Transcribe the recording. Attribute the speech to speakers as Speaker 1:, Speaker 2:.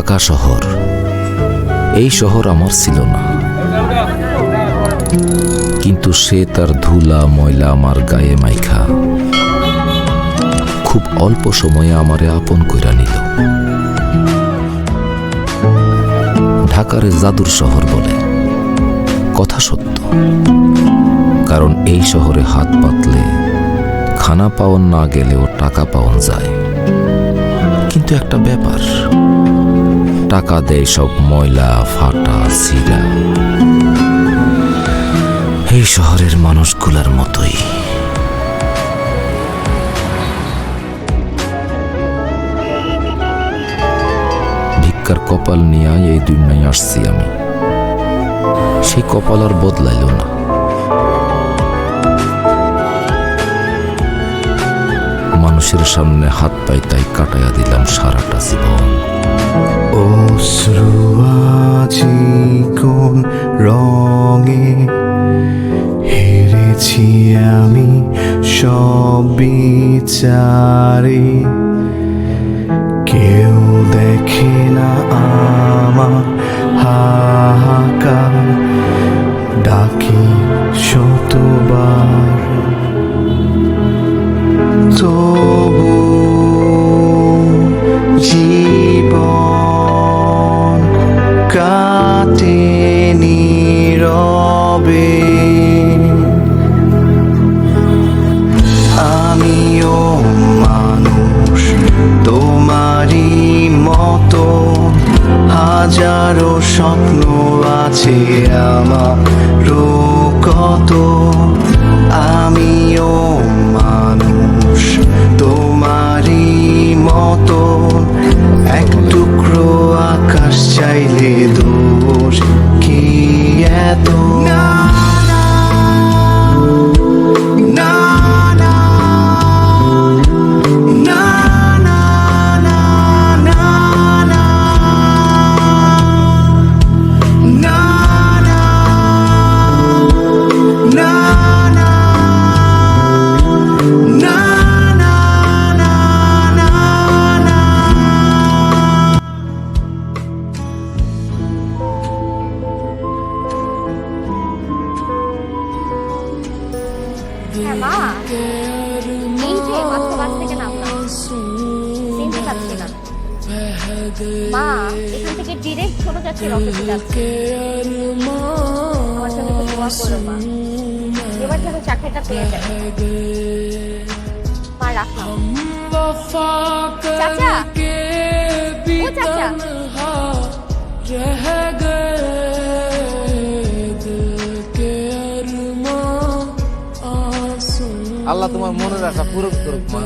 Speaker 1: ঢাকা শহর। এই শহর আমার ছিল না। কিন্তু সে তার ধুলা, ময়লা আমার গায়ে মাইখা। খুব অল্প সময়ে আমারে আপন কইরা নিল। ঢাকার জাদুর শহর বলে। কথা সত্য। কারণ এই শহরে হাত পাতলে খানা পাওয়ান না গেলেও টাকা পাওয়ান যায়। কিন্তু একটা ব্যাপার। টাকা দেয় সব ময়লা ফাটা সিরা এই শহরের মানুষগুলার মতোই। ভিক্ষার কপাল নিয়ে এই দুনিয়ায় আসছি আমি। সেই কপাল আর বদলাইল না। মানুষের সামনে হাত পাই তাই কাটাইয়া দিলাম সারাটা জীবন।
Speaker 2: অশ্রু আজি কোন রঙে। হেরেছি আমি সব বিচারে। কেউ দেখে না আমার নীরবে আমিও মানুষ তোমারই মতো। হাজারো স্বপ্ন আছে আমার কত। আমিও মানুষ
Speaker 3: মা এখান থেকে ডিরেক্ট ছোট যাচ্ছে। অফিসে যাচ্ছে আমার দোয়া করো মা। এবার যেন চাকরিটা পেয়ে যায়। মা রাখলাম চাচা। ও চাচা।
Speaker 4: আল্লাহ তোমার মনের আশা পূরণ করুক মা।